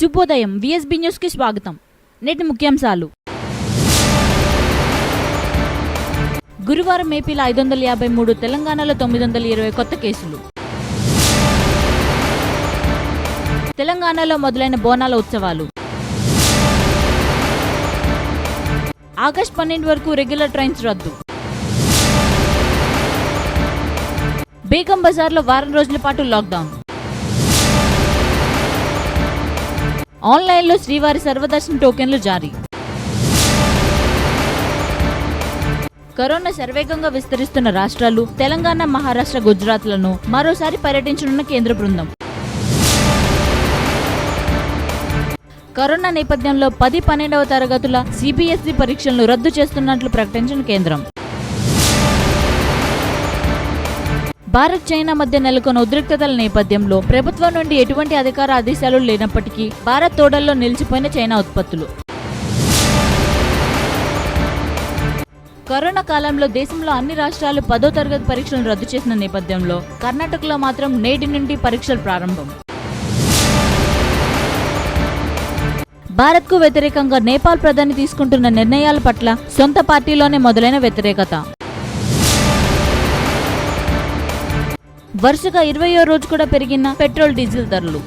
శుభోదయం. విఎస్బి న్యూస్కి స్వాగతం. నేటి ముఖ్యాంశాలు. గురువారం ఏపీలో ఐదు వందల యాభై మూడు తెలంగాణలో తొమ్మిది వందల ఇరవై కొత్త కేసులు. తెలంగాణలో మొదలైన బోనాల ఉత్సవాలు. ఆగస్టు పన్నెండు వరకు రెగ్యులర్ ట్రైన్స్ రద్దు. బేగం బజార్లో వారం రోజుల పాటు లాక్డౌన్. ఆన్లైన్లో శ్రీవారి సర్వదర్శన టోకెన్లు జారీ. కరోనా శరవేగంగా విస్తరిస్తున్న రాష్ట్రాలు తెలంగాణ మహారాష్ట్ర గుజరాత్లను మరోసారి పర్యటించనున్న కేంద్ర బృందం. కరోనా నేపథ్యంలో పది పన్నెండవ తరగతుల సిబిఎస్ఈ పరీక్షలను రద్దు చేస్తున్నట్లు ప్రకటించిన కేంద్రం. భారత్ చైనా మధ్య నెలకొన్న ఉద్రిక్తతల నేపథ్యంలో ప్రభుత్వం నుండి ఎటువంటి అధికార ఆదేశాలు లేనప్పటికీ భారత్ తోడల్లో నిలిచిపోయిన చైనా ఉత్పత్తులు. కరోనా కాలంలో దేశంలో అన్ని రాష్ట్రాలు పదో తరగతి పరీక్షలను రద్దు చేసిన నేపథ్యంలో కర్ణాటకలో మాత్రం నేటి నుండి పరీక్షలు ప్రారంభం. భారత్కు వ్యతిరేకంగా నేపాల్ ప్రధాని తీసుకుంటున్న నిర్ణయాల పట్ల సొంత పార్టీలోనే మొదలైన వ్యతిరేకత. వరుసగా ఇరవయో రోజు కూడా పెరిగిన పెట్రోల్ డీజిల్ ధరలు.